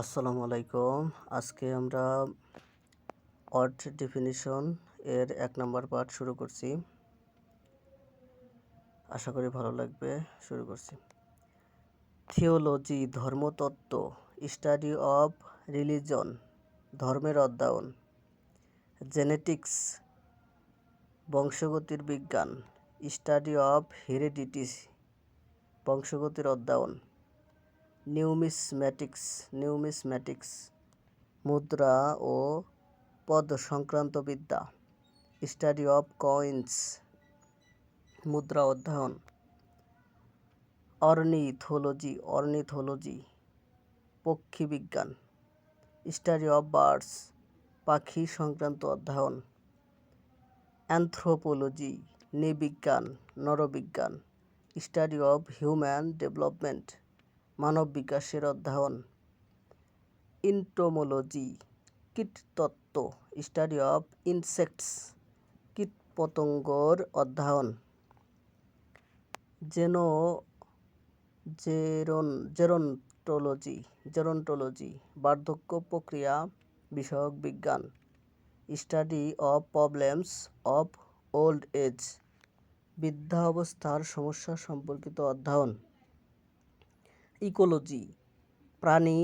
আসসালামু আলাইকুম। আজকে আমরা অড ডেফিনিশন এর এক নম্বর পার্ট শুরু করছি। আশা করি ভালো লাগবে, শুরু করছি। থিওলজি ধর্মতত্ত্ব স্টাডি অফ রিলিজন ধর্মের অধ্যয়ন জেনেটিক্স বংশগতির বিজ্ঞান স্টাডি অফ হেরিডিটিস বংশগতির অধ্যয়ন। নিউমিসম্যাটিক্স নিউমিসম্যাটিক্স মুদ্রা ও পদ সংক্রান্ত বিদ্যা, স্টাডি অফ কয়েন্স মুদ্রা অধ্যয়ন। অর্নিথোলজি অর্নিথোলজি পক্ষী বিজ্ঞান স্টাডি অফ বার্ডস, পাখি সংক্রান্ত অধ্যয়ন। অ্যানথ্রোপোলজি, নৃবিজ্ঞান, নরবিজ্ঞান, স্টাডি অফ হিউম্যান ডেভেলপমেন্ট। মানব বিকাশের অধ্যয়ন। ইন্টোমোলজি, কীটতত্ত্ব, স্টাডি অফ ইনসেক্টস, কীটপতঙ্গর অধ্যয়ন। জেনো, জেরন, জেরন্টোলজি জেরন্টোলজি, বার্ধক্য প্রক্রিয়া বিষয়ক বিজ্ঞান। Study of problems of old age বৃদ্ধা অবস্থার সমস্যা সম্পর্কিত অধ্যয়ন। ইকোলজি, প্রাণী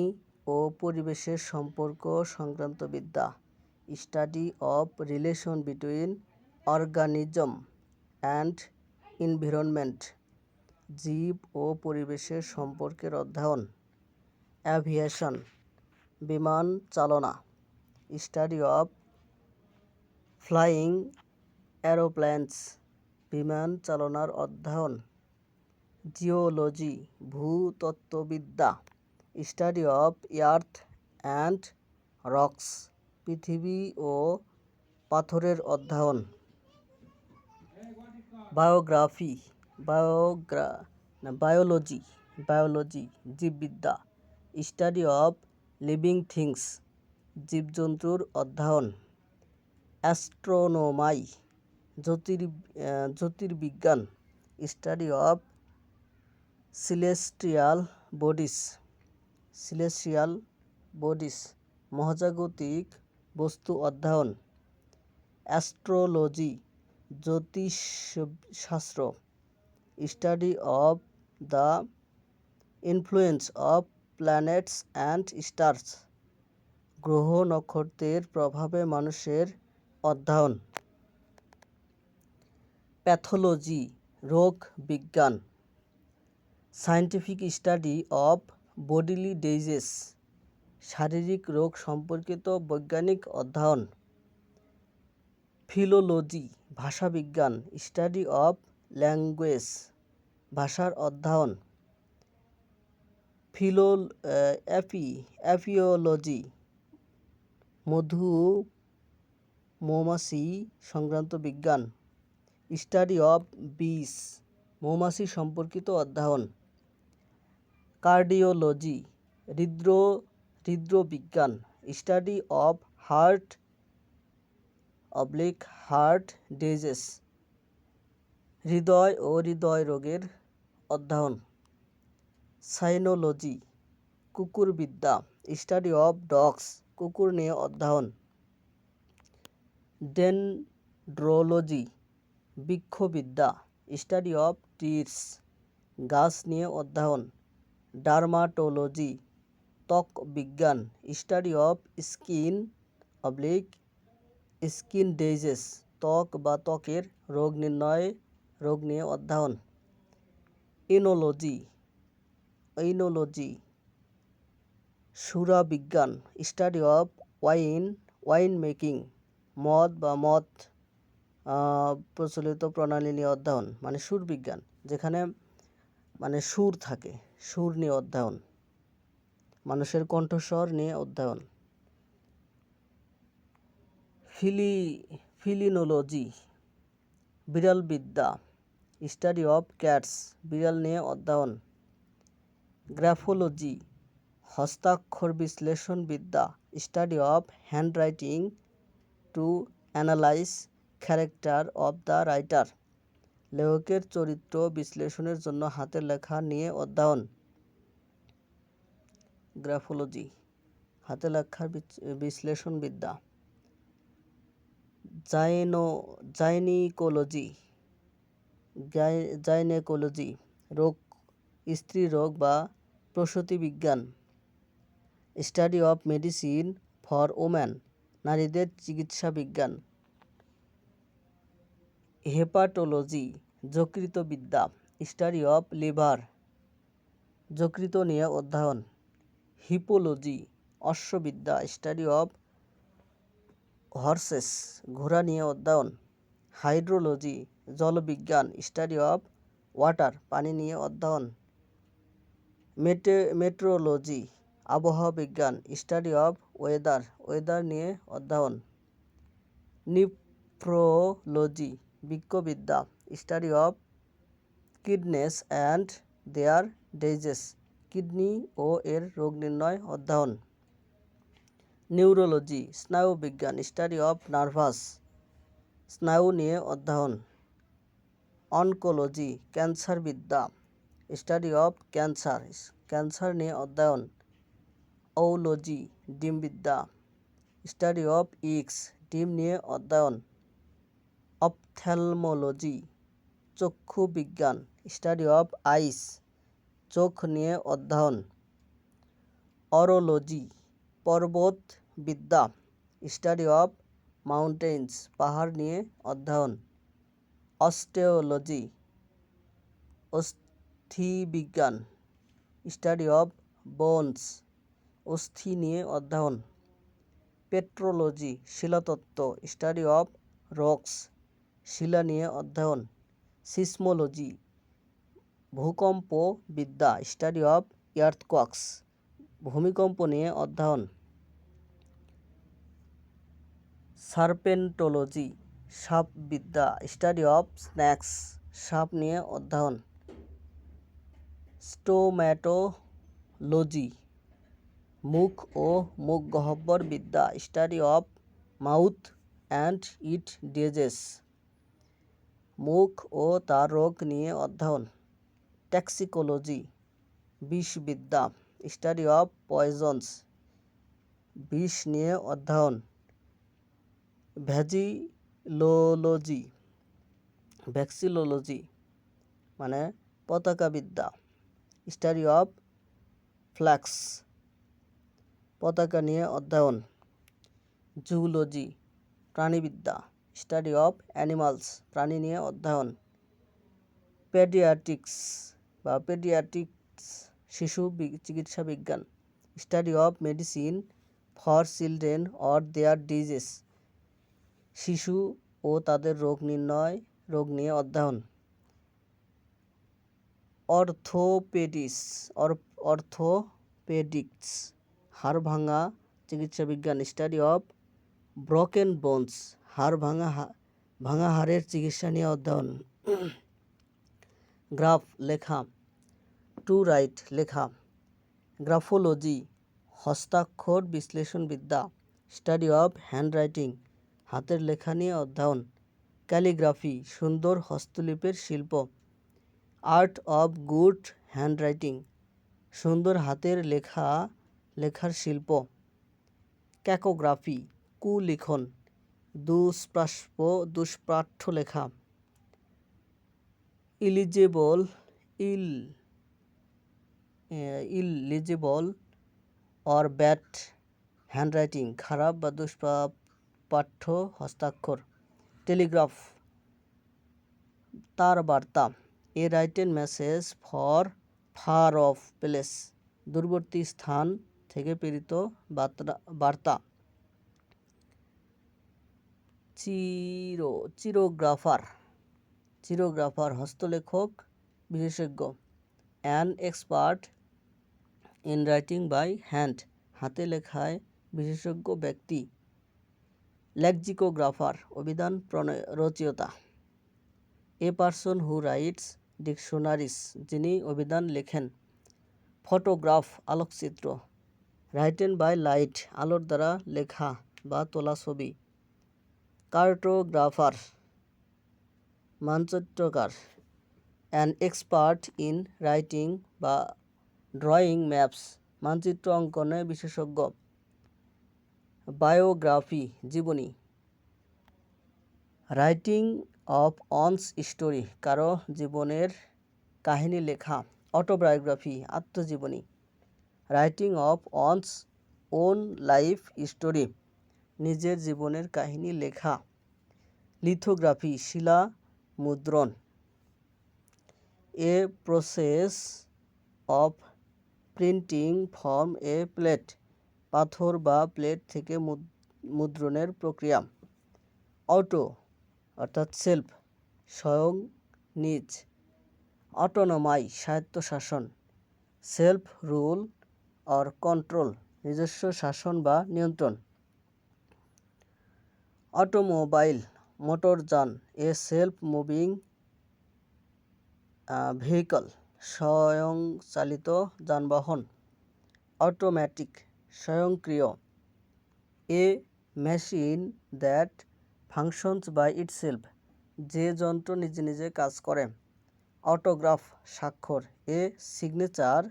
ও পরিবেশের সম্পর্ক সংক্রান্ত বিদ্যা study of relation between organism and environment জীব ও পরিবেশের সম্পর্কের অধ্যয়ন অ্যাভিয়েশন বিমান চালনা স্টাডি অফ ফ্লাইং অ্যারোপ্লেনস বিমান চালনার অধ্যয়ন। Geology, ভূতত্ত্ববিদ্যা, study of earth and rocks, পৃথিবী ও পাথরের অধ্যয়ন। বায়োগ্রাফি, বায়োগ্রা বায়োলজি বায়োলজি, জীববিদ্যা, স্টাডি অফ লিভিং থিংস, জীবজন্তুর অধ্যয়ন। অ্যাস্ট্রোনোমাই, জ্যোতির জ্যোতির্বিজ্ঞান, study of celestial bodies celestial bodies, মহাজাগতিক বস্তু অধ্যয়ন, অ্যাস্ট্রোলজি, জ্যোতিষশাস্ত্র, study of the influence of planets and stars, গ্রহ নক্ষত্রের প্রভাবে মানুষের অধ্যয়ন। প্যাথোলজি, রোগ বিজ্ঞান। Scientific study of bodily disease, শারীরিক রোগ সম্পর্কিত বৈজ্ঞানিক অধ্যয়ন। ফিলোলজি, ভাষাবিজ্ঞান, স্টাডি অফ ল্যাঙ্গুয়েজ, ভাষার অধ্যয়ন। ফিলো অ্যাপি, অ্যাপিওলজি, মধু, মৌমাছি সংক্রান্ত বিজ্ঞান। স্টাডি অফ বিস মৌমাছি সম্পর্কিত অধ্যয়ন। কার্ডিওলজি, হৃদ্র হৃদবিজ্ঞান study of heart, oblique heart disease, হৃদয় ও হৃদয় রোগের অধ্যয়ন, সাইনোলজি, কুকুরবিদ্যা, স্টাডি অফ ডগস, কুকুর নিয়ে অধ্যয়ন, ডেনড্রোলজি, বৃক্ষবিদ্যা, স্টাডি অফ ট্রিস গাছ নিয়ে অধ্যয়ন ডার্মাটোলজি, ত্বক বিজ্ঞান, study of skin oblique, skin disease, ত্বক বা ত্বকের রোগ নির্ণয়, রোগ নিয়ে অধ্যয়ন। Oenology oenology সুরাবিজ্ঞান study of wine wine making, মদ বা মদ প্রচলিত প্রণালী নিয়ে অধ্যয়ন মানে সুর বিজ্ঞান, যেখানে মানে সুর থাকে, সুর নিয়ে অধ্যয়ন। মানুষের কণ্ঠস্বর নিয়ে অধ্যয়ন। ফিলি, ফিলিনোলজি বিড়াল বিদ্যা, স্টাডি অফ ক্যাটস বিড়াল নিয়ে অধ্যয়ন। গ্রাফোলজি, হস্তাক্ষর বিশ্লেষণ বিদ্যা, study of handwriting to analyse character of the writer. লেখকের চরিত্র বিশ্লেষণের জন্য হাতের লেখা নিয়ে অধ্যয়ন। গ্রাফোলজি, হাতে লেখার বিশ্লেষণবিদ্যা। জাইনো, জাইনিকোলজি জাইনেকোলজি, রোগ, স্ত্রী রোগ বা প্রসূতি বিজ্ঞান। Study of medicine for woman, নারীদের চিকিৎসা বিজ্ঞান। হেপাটোলজি, যকৃতবিদ্যা স্টাডি অফ লিভার যকৃত নিয়ে অধ্যয়ন হিপোলজি অশ্ববিদ্যা স্টাডি অফ হর্সেস ঘোড়া নিয়ে অধ্যয়ন হাইড্রোলজি জলবিজ্ঞান স্টাডি অফ ওয়াটার পানি নিয়ে অধ্যয়ন মেটে মেট্রোলজি আবহাওয়া বিজ্ঞান স্টাডি অফ ওয়েদার ওয়েদার নিয়ে অধ্যয়ন nephrology বৃক্ষবিদ্যা study of kidneys and their disease kidney ও এর রোগ নির্ণয় অধ্যয়ন। নিউরোলজি স্নায়ুবিজ্ঞান স্টাডি অফ নার্ভাস স্নায়ু নিয়ে অধ্যয়ন। অনকোলজি ক্যান্সার বিদ্যা স্টাডি অফ ক্যান্সার ক্যান্সার নিয়ে অধ্যয়ন। ওলজি ডিমবিদ্যা স্টাডি অফ ইক্স ডিম নিয়ে অধ্যয়ন। অপথ্যালমোলজি চক্ষু বিজ্ঞান স্টাডি অফ আইস চোখ নিয়ে অধ্যয়ন। অরোলজি পর্বত বিদ্যা স্টাডি অফ মাউন্টেন্স পাহাড় নিয়ে অধ্যয়ন। অস্টেওলজি, অস্থিবিজ্ঞান স্টাডি অফ বোনস অস্থি নিয়ে অধ্যয়ন। পেট্রোলজি, শিলাতত্ত্ব স্টাডি অফ রক্স শিলা নিয়ে অধ্যয়ন। সিসমোলজি, ভূকম্প বিদ্যা, স্টাডি অফ ইয়ার্থকক্স ভূমিকম্প নিয়ে অধ্যয়ন। সার্পেন্টোলজি সাপবিদ্যা স্টাডি অফ স্ন্যাক্স, সাপ নিয়ে অধ্যয়ন। স্টোম্যাটোলজি, মুখ ও মুখ গহ্বর বিদ্যা, study of mouth and it diseases মুখ ও তার রোগ নিয়ে অধ্যয়ন। ট্যাক্সিকোলজি, বিষবিদ্যা, স্টাডি অফ পয়জনস, বিষ নিয়ে অধ্যয়ন। ভ্যাজিলোলজি, ভ্যাক্সিলোলজি মানে পতাকাবিদ্যা, স্টাডি অফ ফ্ল্যাক্স পতাকা নিয়ে অধ্যয়ন। জুলজি প্রাণীবিদ্যা স্টাডি অফ অ্যানিমালস, প্রাণী নিয়ে অধ্যয়ন। পেডিয়াট্রিক্স বা পেডিয়াট্রিক্স, শিশু চিকিৎসা বিজ্ঞান। Study of medicine for children or their disease. শিশু ও তাদের রোগ নির্ণয়, রোগ নিয়ে অধ্যয়ন। অর্থোপেডিস অর্থোপেডিক্স, হাড় ভাঙা চিকিৎসা বিজ্ঞান। স্টাডি অফ ব্রোকেন বোনস হাড় ভাঙা ভাঙা হাড়ের চিকিৎসা নিয়ে অধ্যয়ন। গ্রাফ লেখা। টু রাইট লেখা। গ্রাফোলজি, হস্তাক্ষর বিশ্লেষণবিদ্যা, স্টাডি অফ হ্যান্ডরাইটিং, হাতের লেখা নিয়ে অধ্যয়ন। ক্যালিগ্রাফি, সুন্দর হস্তলিপের শিল্প। আর্ট অফ গুড হ্যান্ডরাইটিং, সুন্দর হাতের লেখা, লেখার শিল্প। ক্যাকোগ্রাফি কুলিখন দুষ্প্রাপ্য দুষ্পাঠ্য লেখা। Illegible, ill illegible or bad handwriting, খারাপ বা দুষ্পাঠ্য হস্তাক্ষর। টেলিগ্রাফ, তার বার্তা, a written message for far off place দূরবর্তী স্থান থেকে প্রেরিত বার্তা বার্তা। চিরো, চিরোগ্রাফার। চিরোগ্রাফার, হস্তলেখক, বিশেষজ্ঞ। An expert in writing by hand হাতে লেখায় বিশেষজ্ঞ ব্যক্তি। লেক্সিকোগ্রাফার অভিধান প্রণয়, রচয়িতা। এ পার্সন হু রাইটস ডিকশনারিস যিনি অভিধান লেখেন। ফটোগ্রাফ আলোকচিত্র। রাইটেন বাই লাইট আলোর দ্বারা লেখা বা তোলা ছবি। কার্টোগ্রাফার মানচিত্রকার অ্যান এক্সপার্ট ইন রাইটিং বা ড্রয়িং ম্যাপস মানচিত্র অঙ্কনে বিশেষজ্ঞ বায়োগ্রাফি জীবনী রাইটিং অফ অনস স্টোরি কারও জীবনের কাহিনী লেখা অটোবায়োগ্রাফি আত্মজীবনী writing of one's own life story নিজের জীবনের কাহিনী লেখা। লিথোগ্রাফি, শিলা মুদ্রণ। A process of printing form a plate পাথর বা প্লেট থেকে মুদ্রণের প্রক্রিয়া। অটো অর্থাৎ সেলফ স্বয়ং নিজ। অটোনমাই স্বায়ত্তশাসন। সেলফ রুল অর কন্ট্রোল নিজস্ব শাসন বা নিয়ন্ত্রণ। অটোমোবাইল মোটরযান এ সেলফ মুভিং ভেহিকল স্বয়ংচালিত যানবাহন অটোমেটিক স্বয়ংক্রিয়। A machine that functions by it itself, যে যন্ত্র নিজে নিজে কাজ করে। অটোগ্রাফ স্বাক্ষর, এ সিগনেচার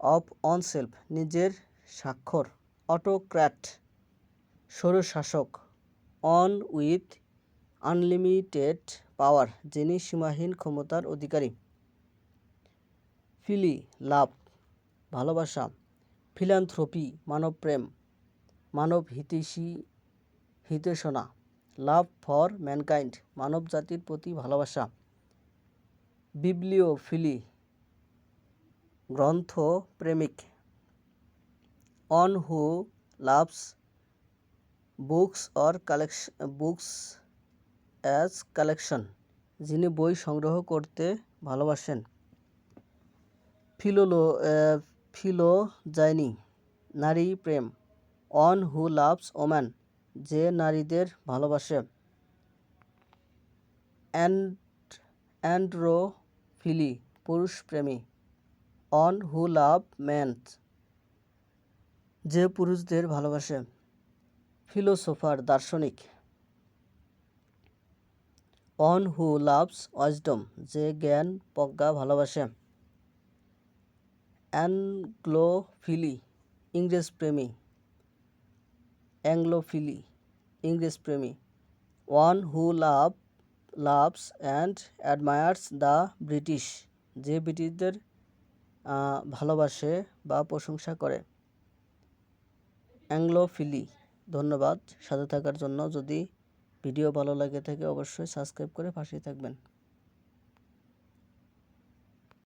অফ অনসেলফ, নিজের স্বাক্ষর। অটোক্র্যাট স্বৈরশাসক অন উইথ আনলিমিটেড পাওয়ার যিনি সীমাহীন ক্ষমতার অধিকারী। ফিলি, লাভ, ভালোবাসা ফিলান্থ্রপি মানবপ্রেম মানব হিতৈষী হিতেশনা লাভ ফর ম্যানকাইন্ড মানব জাতির প্রতি ভালোবাসা। বিবলিওফিলি গ্রন্থ প্রেমিক one who loves books or collection books as collection, যিনি বই সংগ্রহ করতে ভালোবাসেন। ফিলোলো ফিলোজাইনি, নারী প্রেম, অন হু লাভস ওম্যান, যে নারীদের ভালোবাসে। অ্যান্ড, অ্যান্ড্রোফিলি, পুরুষ প্রেমী, অন হু লাভ ম্যান যে পুরুষদের ভালোবাসে। ফিলোসোফার দার্শনিক। অন হু লাভস ওয়াজডম যে জ্ঞান প্রজ্ঞা ভালোবাসে। অ্যাংলোফিলি ইংরেজ প্রেমী। অ্যাংলোফিলি ইংরেজ প্রেমী। One who love loves and admires the British যে ব্রিটিশদের ভালোবাসে বা প্রশংসা করে। অ্যাংলোফিলি ধন্যবাদ। সাথে থাকার জন্য যদি ভিডিও ভালো লাগে থাকে অবশ্যই সাবস্ক্রাইব করে পাশেই থাকবেন।